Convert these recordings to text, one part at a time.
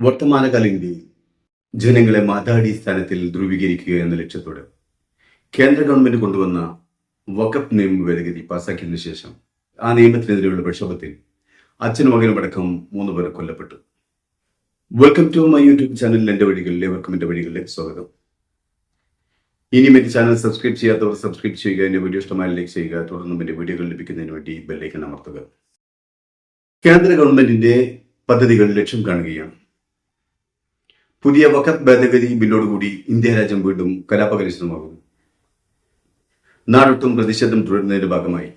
വർത്തമാനകാല ഇന്ത്യയിൽ ജനങ്ങളെ മതാടിസ്ഥാനത്തിൽ ധ്രുവീകരിക്കുക എന്ന ലക്ഷ്യത്തോടെ കേന്ദ്ര ഗവൺമെന്റ് കൊണ്ടുവന്ന വഖഫ് നിയമ ഭേദഗതി പാസാക്കിയതിനു ശേഷം ആ നിയമത്തിനെതിരെയുള്ള പ്രക്ഷോഭത്തിൽ അച്ഛനും മകനും അടക്കം മൂന്ന് പേർ കൊല്ലപ്പെട്ടു. വെൽക്കം ടു മൈ യൂട്യൂബ് ചാനലിൽ എന്റെ വഴികളിലെ വെൽക്കം എന്റെ വഴികളിലേക്ക് സ്വാഗതം. ഇനിയും എന്റെ ചാനൽ സബ്സ്ക്രൈബ് ചെയ്യാത്തവർ സബ്സ്ക്രൈബ് ചെയ്യുക എന്റെ വീഡിയോ ഇഷ്ടമായി ലൈക്ക് ചെയ്യുക തുടർന്നും എന്റെ വീഡിയോകൾ ലഭിക്കുന്നതിന് വേണ്ടി ബെല്ലൈക്കൻ അമർത്തുക. കേന്ദ്ര ഗവൺമെന്റിന്റെ പദ്ധതികൾ ലക്ഷ്യം കാണുകയാണ്. പുതിയ വഖഫ് ഭേദഗതി ബില്ലോടുകൂടി ഇന്ത്യ രാജ്യം വീണ്ടും കലാപകലുഷിതമാകുന്നു നാടൊട്ടും പ്രതിഷേധം തുടരുന്നതിന്റെ ഭാഗമായി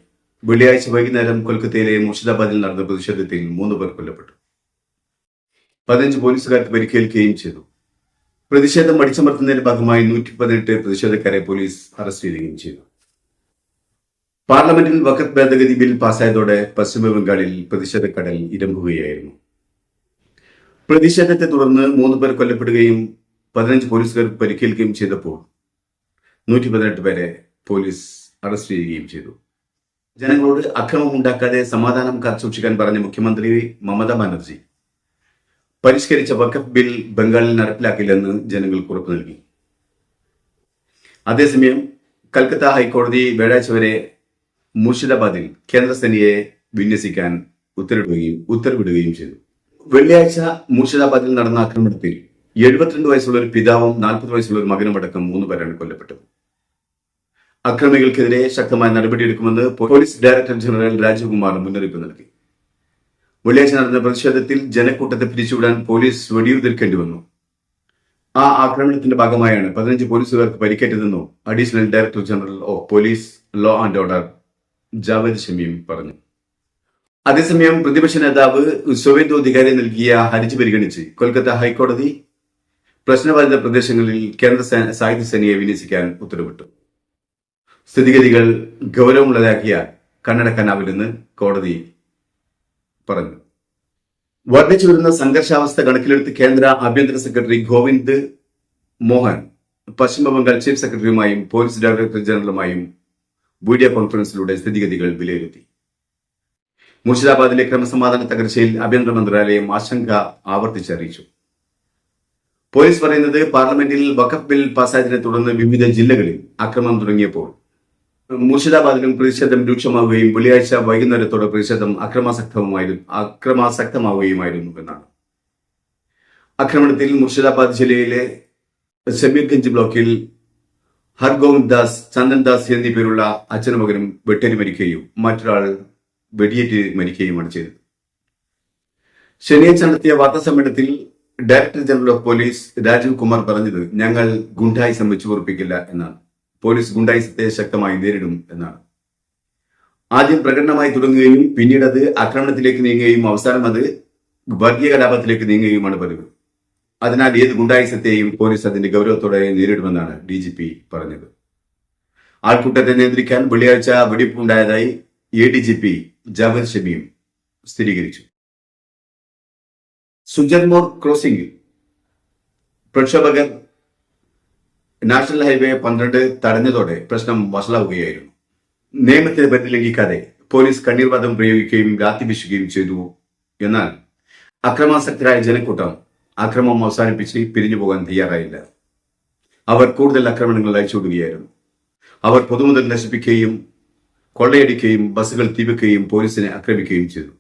വെള്ളിയാഴ്ച വൈകുന്നേരം കൊൽക്കത്തയിലെ മുർഷിദാബാദിൽ നടന്ന പ്രതിഷേധത്തിൽ മൂന്ന് പേർ കൊല്ലപ്പെട്ടു. പതിനഞ്ച് പോലീസുകാർക്ക് പരിക്കേൽക്കുകയും ചെയ്തു. പ്രതിഷേധം അടിച്ചമർത്തുന്നതിന്റെ ഭാഗമായി നൂറ്റി പതിനെട്ട് പ്രതിഷേധക്കാരെ പോലീസ് അറസ്റ്റ് ചെയ്യുകയും ചെയ്തു. പാർലമെന്റിൽ വഖഫ് ഭേദഗതി ബിൽ പാസായതോടെ പശ്ചിമ ബംഗാളിൽ പ്രതിഷേധക്കടൽ ഇരമ്പുകയായിരുന്നു. പ്രതിഷേധത്തെ തുടർന്ന് മൂന്ന് പേർ കൊല്ലപ്പെടുകയും പതിനഞ്ച് പോലീസുകാർ പരിക്കേൽക്കുകയും ചെയ്തപ്പോൾ നൂറ്റി പതിനെട്ട് പേരെ പോലീസ് അറസ്റ്റ് ചെയ്യുകയും ചെയ്തു. ജനങ്ങളോട് അക്രമം ഉണ്ടാക്കാതെ സമാധാനം കാത്തുസൂക്ഷിക്കാൻ പറഞ്ഞ മുഖ്യമന്ത്രി മമത ബാനർജി പരിഷ്കരിച്ച വഖഫ് ബിൽ ബംഗാളിൽ നടപ്പിലാക്കില്ലെന്ന് ജനങ്ങൾക്ക് ഉറപ്പു നൽകി. അതേസമയം കൽക്കത്ത ഹൈക്കോടതി വ്യാഴാഴ്ച വരെ മുർഷിദാബാദിൽ കേന്ദ്രസേനയെ വിന്യസിക്കാൻ ഉത്തരവിടുകയും ഉത്തരവിടുകയും ചെയ്തു. വെള്ളിയാഴ്ച മുർഷിദാബാദിൽ നടന്ന ആക്രമണത്തിൽ എഴുപത്തിരണ്ട് വയസ്സുള്ള ഒരു പിതാവും നാൽപ്പത് വയസ്സുള്ള ഒരു മകനും അടക്കം മൂന്ന് പേരാണ് കൊല്ലപ്പെട്ടത്. അക്രമികൾക്കെതിരെ ശക്തമായ നടപടിയെടുക്കുമെന്ന് police director general Rajeev Kumar മുന്നറിയിപ്പ് നൽകി. വെള്ളിയാഴ്ച നടന്ന പ്രതിഷേധത്തിൽ ജനക്കൂട്ടത്തെ പിരിച്ചുവിടാൻ പോലീസ് വെടിയുതിർക്കേണ്ടി വന്നു. ആ ആക്രമണത്തിന്റെ ഭാഗമായാണ് പതിനഞ്ച് പോലീസുകാർക്ക് പരിക്കേറ്റതെന്നും additional director general of police law and order Javed Shamim പറഞ്ഞു. അതേസമയം പ്രതിപക്ഷ നേതാവ് സുവേന്ദു അധികാരി നൽകിയ ഹർജി പരിഗണിച്ച് കൊൽക്കത്ത ഹൈക്കോടതി പ്രശ്നബാധിത പ്രദേശങ്ങളിൽ കേന്ദ്ര സാഹിത്യ സേനയെ വിന്യസിക്കാൻ ഉത്തരവിട്ടു. സ്ഥിതിഗതികൾ ഗൗരവമുള്ളതാക്കിയ കണ്ണടക്കാനാവില്ലെന്ന് കോടതി പറഞ്ഞു. വർദ്ധിച്ചു വരുന്ന സംഘർഷാവസ്ഥ കണക്കിലെടുത്ത് കേന്ദ്ര ആഭ്യന്തര സെക്രട്ടറി ഗോവിന്ദ് മോഹൻ പശ്ചിമബംഗാൾ ചീഫ് സെക്രട്ടറിയുമായും പോലീസ് ഡയറക്ടർ ജനറലുമായും വീഡിയോ കോൺഫറൻസിലൂടെ സ്ഥിതിഗതികൾ വിലയിരുത്തി. മുർഷിദാബാദിലെ ക്രമസമാധാന തകർച്ചയിൽ ആഭ്യന്തര മന്ത്രാലയം ആശങ്ക ആവർത്തിച്ചറിയിച്ചു. പോലീസ് പറയുന്നത് പാർലമെന്റിൽ വഖഫ് ബിൽ പാസ്സായതിനെ തുടർന്ന് വിവിധ ജില്ലകളിൽ ആക്രമണം തുടങ്ങിയപ്പോൾ മുർഷിദാബാദിലും പ്രതിഷേധം രൂക്ഷമാവുകയും വെള്ളിയാഴ്ച വൈകുന്നേരത്തോടെ പ്രതിഷേധം അക്രമാസക്തമായിരുന്നു അക്രമാസക്തമാവുകയുമായിരുന്നു എന്നാണ്. ആക്രമണത്തിൽ മുർഷിദാബാദ് ജില്ലയിലെ ഷമീർഗഞ്ച് ബ്ലോക്കിൽ ഹർഗോവിന്ദ് ദാസ് ചന്ദൻ ദാസ് എന്നീ പേരുള്ള അച്ഛനും മകനും വെട്ടേരി മരിക്കുകയും മറ്റൊരാൾ വെടിയേറ്റ് മരിക്കുകയുമാണ് ചെയ്തത്. ശനിയാഴ്ച നടത്തിയ വാർത്താ സമ്മേളനത്തിൽ director general of police Rajeev Kumar പറഞ്ഞത് ഞങ്ങൾ ഗുണ്ടായിസം വെച്ചു ഉറപ്പിക്കില്ല എന്നാണ്. പോലീസ് ഗുണ്ടായിസത്തെ ശക്തമായി നേരിടും എന്നാണ്. ആദ്യം പ്രകടനമായി തുടങ്ങുകയും പിന്നീട് അത് ആക്രമണത്തിലേക്ക് നീങ്ങുകയും അവസാനം അത് വർഗീയ കലാപത്തിലേക്ക് നീങ്ങുകയുമാണ് പതിവ്. അതിനാൽ ഏത് ഗുണ്ടായിസത്തെയും പോലീസ് അതിന്റെ ഗൗരവത്തോടെ നേരിടുമെന്നാണ് ഡി ജി പി പറഞ്ഞത്. ആൾക്കൂട്ടത്തെ നിയന്ത്രിക്കാൻ വെള്ളിയാഴ്ച വെടിപ്പുണ്ടായതായി A D G P Javed Shamim സ്ഥിരീകരിച്ചു. സുജൻമോർ ക്രോസിംഗിൽ. പ്രക്ഷോഭകർ നാഷണൽ ഹൈവേ പന്ത്രണ്ട് തടഞ്ഞതോടെ പ്രശ്നം വഷളാവുകയായിരുന്നു. നിയമത്തിന് പരിധി ലംഘിക്കാതെ പോലീസ് കണ്ണീർവാദം പ്രയോഗിക്കുകയും രാത്തി വീശുകയും ചെയ്തു എന്നാൽ അക്രമാസക്തരായ ജനക്കൂട്ടം അക്രമം അവസാനിപ്പിച്ച് പിരിഞ്ഞു പോകാൻ തയ്യാറായില്ല. അവർ കൂടുതൽ ആക്രമണങ്ങൾ അയച്ചുവിടുകയായിരുന്നു. അവർ പൊതുമുതൽ നശിപ്പിക്കുകയും കൊള്ളയടിക്കുകയും ബസ്സുകൾ തീവെക്കുകയും പോലീസിനെ ആക്രമിക്കുകയും ചെയ്തു.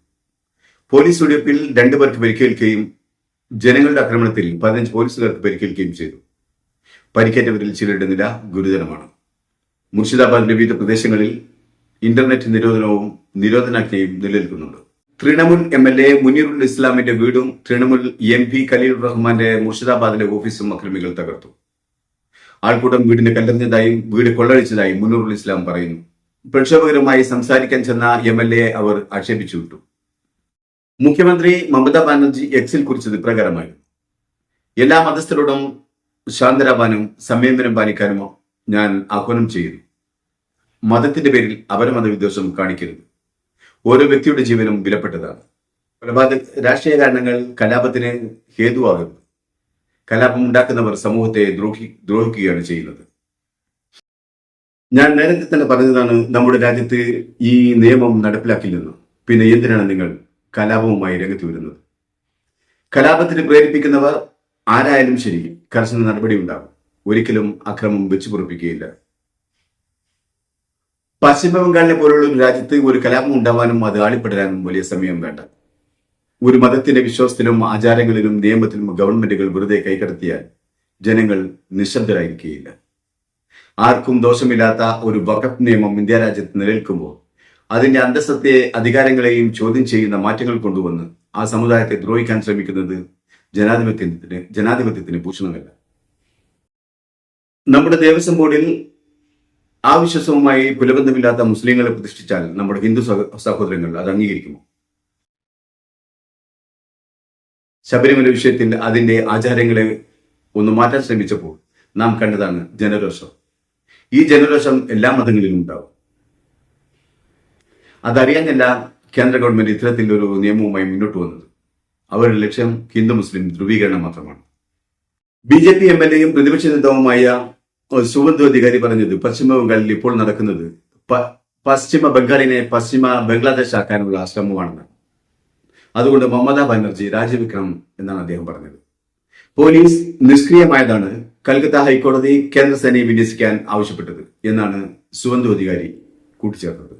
പോലീസ് വെടിവെപ്പിൽ രണ്ടുപേർക്ക് പരിക്കേൽക്കുകയും ജനങ്ങളുടെ ആക്രമണത്തിൽ പതിനഞ്ച് പോലീസുകാർക്ക് പരിക്കേൽക്കുകയും ചെയ്തു. പരിക്കേറ്റവരിൽ ചിലരുടെ നില ഗുരുതരമാണ്. മുർഷിദാബാദിന്റെ വിവിധ പ്രദേശങ്ങളിൽ ഇന്റർനെറ്റ് നിരോധനവും നിരോധനാജ്ഞയും നിലനിൽക്കുന്നുണ്ട്. Trinamool M L A Muneerul ഇസ്ലാമിന്റെ വീടും തൃണമൂൽ എം പി ഖലീൽ റഹ്മാന്റെ മുർഷിദാബാദിലെ ഓഫീസും അക്രമികൾ തകർത്തു. ആൾക്കൂട്ടം വീടിന് കല്ലെറിഞ്ഞതായും വീട് കൊള്ളടിച്ചതായും മുനീറുൽ ഇസ്ലാം പറയുന്നു. പ്രക്ഷോഭകരുമായി സംസാരിക്കാൻ ചെന്ന എം എൽ എ അവർ ആക്ഷേപിച്ചു വിട്ടു. മുഖ്യമന്ത്രി മമതാ ബാനർജി എക്സിൽ കുറിച്ചത് ഇപ്രകാരമായിരുന്നു. എല്ലാ മതസ്ഥരോടും ശാന്തരാവാനും സംയമനം പാലിക്കാനും ഞാൻ ആഹ്വാനം ചെയ്യുന്നു. മതത്തിന്റെ പേരിൽ അപരമത വിദ്വേഷം കാണിക്കരുത്. ഓരോ വ്യക്തിയുടെ ജീവനും വിലപ്പെട്ടതാണ്. കൊലപാതക രാഷ്ട്രീയ കാരണങ്ങൾ കലാപത്തിന് ഹേതുവാകരുത്. കലാപം ഉണ്ടാക്കുന്നവർ സമൂഹത്തെ ദ്രോഹി ദ്രോഹിക്കുകയാണ് ചെയ്യുന്നത്. ഞാൻ നേരത്തെ തന്നെ പറഞ്ഞതാണ് നമ്മുടെ രാജ്യത്ത് ഈ നിയമം നടപ്പിലാക്കില്ലെന്ന് പിന്നെ എന്തിനാണ് നിങ്ങൾ കലാപവുമായി രംഗത്ത് വരുന്നത്? കലാപത്തിന് പ്രേരിപ്പിക്കുന്നവർ ആരായാലും ശരി കർശന നടപടി ഉണ്ടാകും. ഒരിക്കലും അക്രമം വെച്ചു പൊറിപ്പിക്കുകയില്ല. പശ്ചിമബംഗാളിനെ പോലുള്ള ഒരു രാജ്യത്ത് ഒരു കലാപം ഉണ്ടാവാനും അത് ആളിപ്പെടാനും വലിയ സമയം വേണ്ട. ഒരു മതത്തിന്റെ വിശ്വാസത്തിലും ആചാരങ്ങളിലും നിയമത്തിലും ഗവൺമെന്റുകൾ വെറുതെ കൈകടത്തിയാൽ ജനങ്ങൾ നിശബ്ദരായിരിക്കുകയില്ല. ആർക്കും ദോഷമില്ലാത്ത ഒരു വഖഫ് നിയമം ഇന്ത്യ രാജ്യത്ത് നിലനിൽക്കുമ്പോൾ അതിന്റെ അന്തസ്സത്തെ അധികാരങ്ങളെയും ചോദ്യം ചെയ്യുന്ന മാറ്റങ്ങൾ കൊണ്ടുവന്ന് ആ സമുദായത്തെ ദ്രോഹിക്കാൻ ശ്രമിക്കുന്നത് ജനാധിപത്യത്തിന് ജനാധിപത്യത്തിന് ഭൂഷണമല്ല. നമ്മുടെ ദേവസ്വം ബോർഡിൽ ആ വിശ്വാസവുമായി പുലബന്ധമില്ലാത്ത മുസ്ലിങ്ങളെ പ്രതിഷ്ഠിച്ചാൽ നമ്മുടെ ഹിന്ദു സഹ- സഹോദരങ്ങൾ അത് അംഗീകരിക്കുമോ? ശബരിമല വിഷയത്തിൽ അതിന്റെ ആചാരങ്ങളെ ഒന്ന് മാറ്റാൻ ശ്രമിച്ചപ്പോൾ നാം കണ്ടതാണ് ജനരോഷം. ഈ ജനരോഷം എല്ലാ മതങ്ങളിലും ഉണ്ടാവും. അതറിയാനല്ല കേന്ദ്ര ഗവൺമെന്റ് ഇത്തരത്തിൽ ഒരു നിയമവുമായി മുന്നോട്ട് വന്നത് അവരുടെ ലക്ഷ്യം ഹിന്ദു മുസ്ലിം ധ്രുവീകരണം മാത്രമാണ്. B J P M L എയും പ്രതിപക്ഷ നേതാവുമായ സുഗന്ധു അധികാരി പറഞ്ഞത് പശ്ചിമ ബംഗാളിൽ ഇപ്പോൾ നടക്കുന്നത് പശ്ചിമ ബംഗാളിനെ പശ്ചിമ ബംഗ്ലാദേശ് ആക്കാനുള്ള ശ്രമമാണെന്ന് അതുകൊണ്ട് മമതാ ബാനർജി രാജിവെക്കണം എന്നാണ് അദ്ദേഹം പറഞ്ഞത്. പോലീസ് നിഷ്ക്രിയമായതാണ് കൽക്കത്ത ഹൈക്കോടതി കേന്ദ്ര സേനയെ വിന്യസിക്കാൻ ആവശ്യപ്പെട്ടത് എന്നാണ് സുവന്തു അധികാരി കൂട്ടിച്ചേർത്തത്.